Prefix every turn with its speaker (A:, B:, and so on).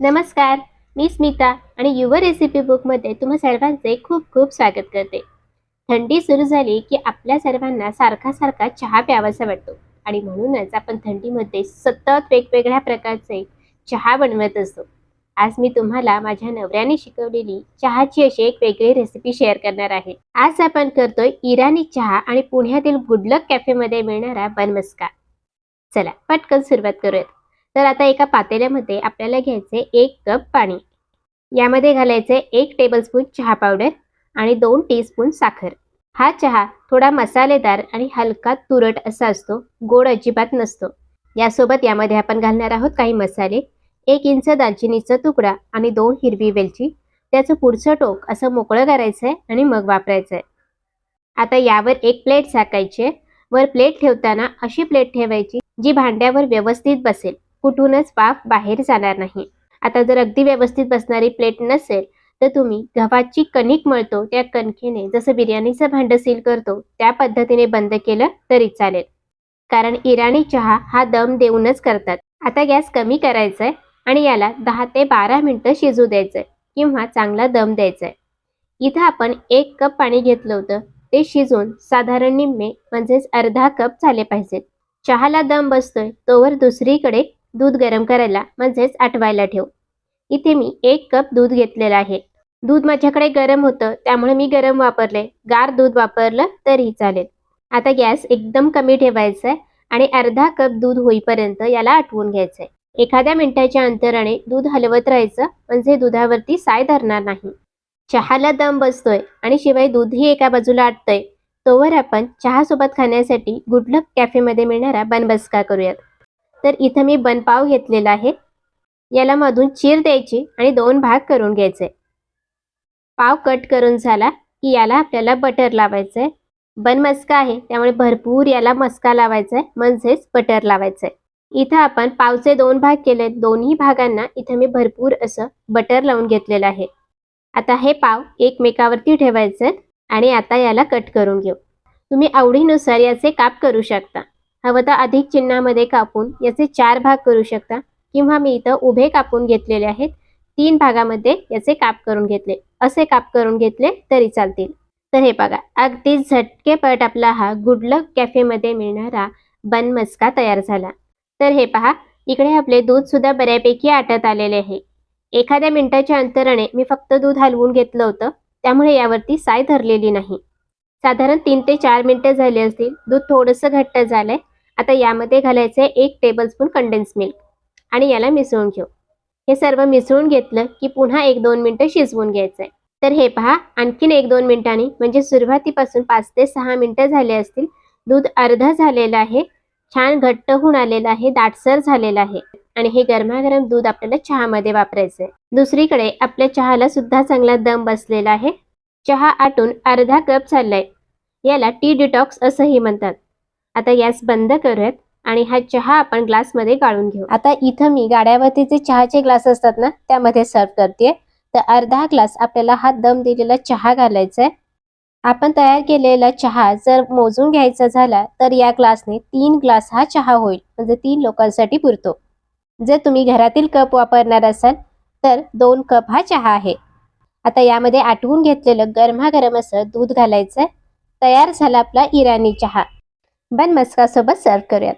A: नमस्कार मी स्मिता आणि your recipe बुकमध्ये तुम्हा सर्वांचे खूप खूप स्वागत करते. थंडी सुरू झाली की आपल्या सर्वांना सारखा सारखा चहा प्यावासा वाटतो आणि म्हणूनच आपण थंडीमध्ये सतत वेगवेगळ्या प्रकारचे चहा बनवत असतो. आज मी तुम्हाला माझ्या नवऱ्याने शिकवलेली चहाची अशी एक वेगळी रेसिपी शेअर करणार आहे. आज आपण करतोय इराणी चहा आणि पुण्यातील गुडलक कॅफेमध्ये मिळणारा बनमस्का. चला पटकन सुरुवात करूयात. तर आता एका पातेल्यामध्ये आपल्याला घ्यायचे एक कप पाणी. यामध्ये घालायचे एक टेबलस्पून चहा पावडर आणि दोन टीस्पून साखर. हा चहा थोडा मसालेदार आणि हलका तुरट असा असतो गोड अजिबात नसतो. यासोबत यामध्ये आपण घालणार आहोत काही मसाले एक इंच दालचिनीचा तुकडा आणि दोन हिरवी वेलची. त्याचं पुढचं टोक असं मोकळं करायचं आहे आणि मग वापरायचं आहे आता यावर एक प्लेट झाकायची वर प्लेट ठेवताना अशी प्लेट ठेवायची जी भांड्यावर व्यवस्थित बसेल. कुठूनच वाफ बाहेर जाणार नाही. आता जर अगदी व्यवस्थित बसणारी प्लेट नसेल तर तुम्ही गव्हाची कणिक मळतो त्या कणकेने जसं बिर्याणीचं भांडं सील करतो त्या पद्धतीने बंद केलं तरी चालेल. कारण इराणी चहा हा दम देऊनच करतात. आता गॅस कमी करायचा आहे आणि याला दहा ते बारा मिनटं शिजू द्यायचं आहे किंवा चांगला दम द्यायचा आहे इथं आपण एक कप पाणी घेतलं होतं ते शिजून साधारण निम्मे म्हणजेच अर्धा कप झाले पाहिजेत. चहाला दम बसतोय तोवर दुसरीकडे दूध गरम करायला म्हणजेच आटवायला ठेव. इथे मी एक कप दूध घेतलेलं आहे. दूध माझ्याकडे गरम होतं त्यामुळे मी गरम वापरले. गार दूध वापरलं तरी चालेल. आता गॅस एकदम कमी ठेवायचा आहे आणि अर्धा कप दूध होईपर्यंत याला आटवून घ्यायचंय. एखाद्या मिनिटाच्या अंतराने दूध हलवत राहायचं म्हणजे दुधावरती साय धरणार नाही. चहाला दम बसतोय आणि शिवाय दूधही एका बाजूला आटतंय. तोवर आपण चहासोबत खाण्यासाठी गुडलक कॅफेमध्ये मिळणारा बनबस्का करूयात. तर इथं मी बनपाव घेतलेला आहे. याला मधून चीर द्यायची आणि दोन भाग करून घ्यायचे. पाव कट करून झाला की याला आपल्याला बटर लावायचं आहे बन मस्का आहे त्यामुळे भरपूर याला मस्का लावायचा आहे म्हणजेच बटर लावायचं आहे इथं आपण पावचे दोन भाग केले दोन्ही भागांना इथं मी भरपूर असं बटर लावून घेतलेलं आहे. आता हे पाव एकमेकावरती ठेवायचे आणि आता याला कट करून घेऊ. तुम्ही आवडीनुसार याचे काप करू शकता. हवं तर अधिक चिन्हामध्ये कापून याचे चार भाग करू शकता. किंवा मी इथं उभे कापून घेतलेले आहेत. तीन भागामध्ये याचे काप करून घेतले. असे काप करून घेतले तरी चालतील. तर हे बघा अगदी झटकेपट आपला हा गुडलक कॅफेमध्ये मिळणारा बन मस्का तयार झाला. तर हे पहा इकडे आपले दूध सुद्धा बऱ्यापैकी आटत आलेले आहे. एखाद्या मिनिटाच्या अंतराने मी फक्त दूध हलवून घेतलं होतं. त्यामुळे यावरती साय धरलेली नाही. साधारण तीन ते चार मिनिटं झाली असतील. दूध थोडंसं घट्ट झालंय. आता यामध्ये घालायचं आहे एक टेबलस्पून कंडेन्स मिल्क आणि याला मिसळून घेऊ. हे सर्व मिसळून घेतलं की पुन्हा एक दोन मिनटं शिजवून घ्यायचं आहे तर हे पहा आणखीन एक दोन मिनिटांनी म्हणजे सुरुवातीपासून पाच ते सहा मिनटं झाले असतील. दूध अर्ध झालेलं आहे. छान घट्ट होऊन आलेलं आहे. दाटसर झालेलं आहे. आणि हे गरमागरम दूध आपल्याला चहामध्ये वापरायचं आहे दुसरीकडे आपल्या चहाला सुद्धा चांगला दम बसलेला आहे. चहा आटून अर्धा कप चाललाय. याला टी डिटॉक्स असंही म्हणतात. आता गॅस बंद करूयात आणि हा चहा आपण ग्लासमध्ये गाळून घेऊ. आता इथं मी गाड्यावरती जे चहाचे ग्लास असतात ना त्यामध्ये सर्व करते तर अर्धा ग्लास आपल्याला हा दम दिलेला चहा घालायचा आहे आपण तयार केलेला चहा जर मोजून घ्यायचा झाला तर या ग्लासने तीन ग्लास हा चहा होईल. म्हणजे तीन लोकांसाठी पुरतो. जर तुम्ही घरातील कप वापरणार असाल तर दोन कप हा चहा आहे. आता यामध्ये आटवून घेतलेलं गरमागरम असं दूध घालायचं तयार झाला आपला इराणी चहा. बन मस्का सोबत सर्व करूयात.